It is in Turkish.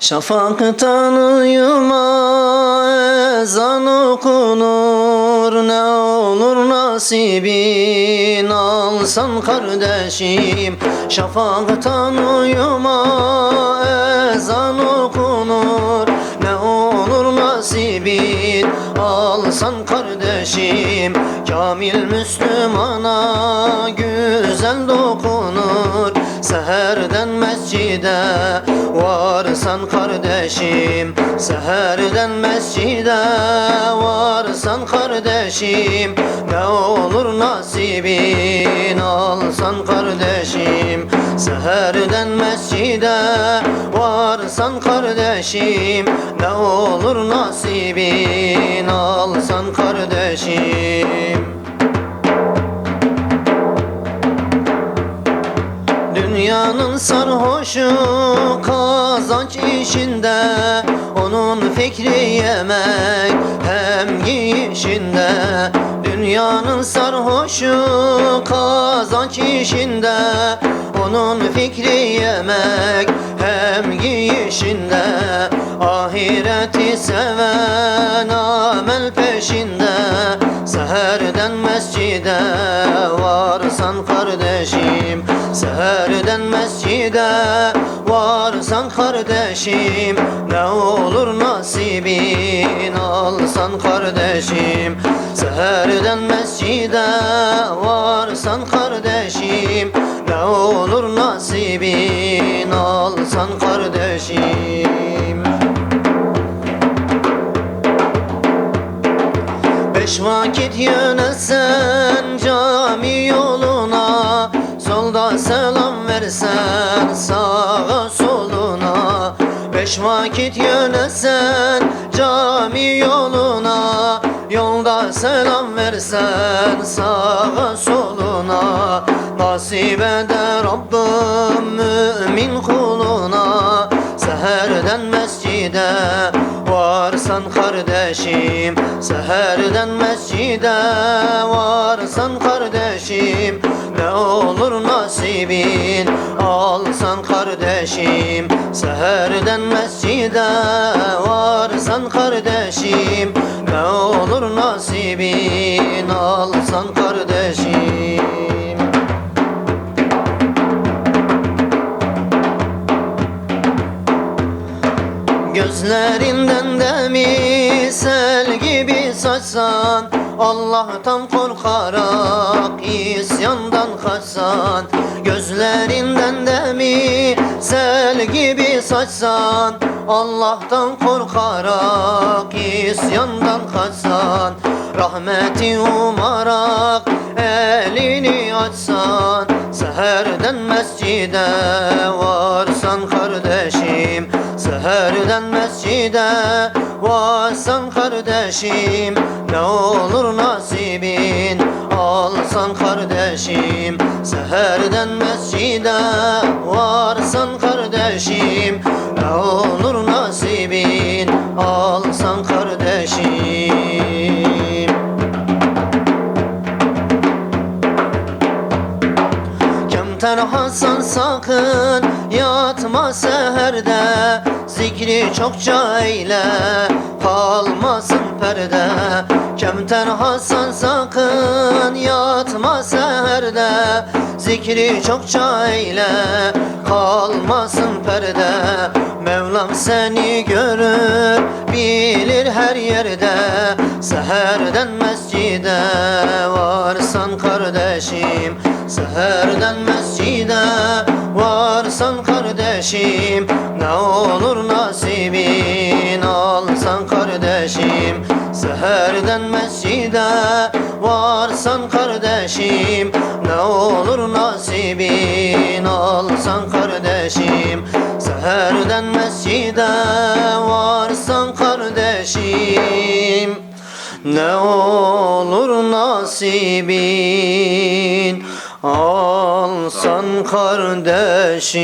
Şafaktan uyuma ezan okunur Ne olur nasibin alsan kardeşim. Şafaktan uyuma ezan okunur Ne olur nasibin alsan kardeşim. Kamil Müslümana güzel dokunur Seherden mescide varsan kardeşim. Seherden mescide varsan kardeşim. Ne olur nasibin alsan kardeşim. Seherden mescide varsan kardeşim. Ne olur nasibin alsan kardeşim Dünyanın sarhoşu kazanç işinde. Onun fikri yemek hem giyişinde Dünyanın sarhoşu kazanç işinde. Onun fikri yemek hem giyişinde Ahireti seven amel peşinde. Seherden mescide Seherden mescide varsan kardeşim Ne olur nasibin alsan kardeşim. Seherden mescide varsan kardeşim Ne olur nasibin alsan kardeşim. Beş vakit yönetsen versen sağa soluna Beş vakit yönetsen cami yoluna Yolda selam versen sağa soluna Nasip eder Rabbim mümin kuluna Seherden mescide varsan kardeşim Seherden mescide varsan kardeşim Ne olur nasibin alsan kardeşim Seherden mescide varsan kardeşim Ne olur nasibin alsan kardeşim. Gözlerinden de misel gibi saçsan Allah'tan korkarak isyandan kaçsan Gözlerinden de misel gibi saçsan Allah'tan korkarak isyandan kaçsan Rahmeti umarak elini açsan. Seherden mescide varsan kardeşim Seherden mescide varsan kardeşim Ne olur nasibin? Alsan kardeşim Seherden mescide varsan kardeşim Ne olur nasibin? Alsan kardeşim. Kemter Hasan sakın yatma seherde Zikri çokça eyle kalmasın perde Kemter Hasan sakın yatma seherde Zikri çokça eyle kalmasın perde. Mevlam seni görür bilir her yerde. Seherden mescide varsan kardeşim Seherden mescide kardeşim Ne olur nasibin alsan kardeşim. Seherden mescide varsan kardeşim Ne olur nasibin alsan kardeşim. Seherden mescide varsan kardeşim Ne olur nasibin alsan kardeşim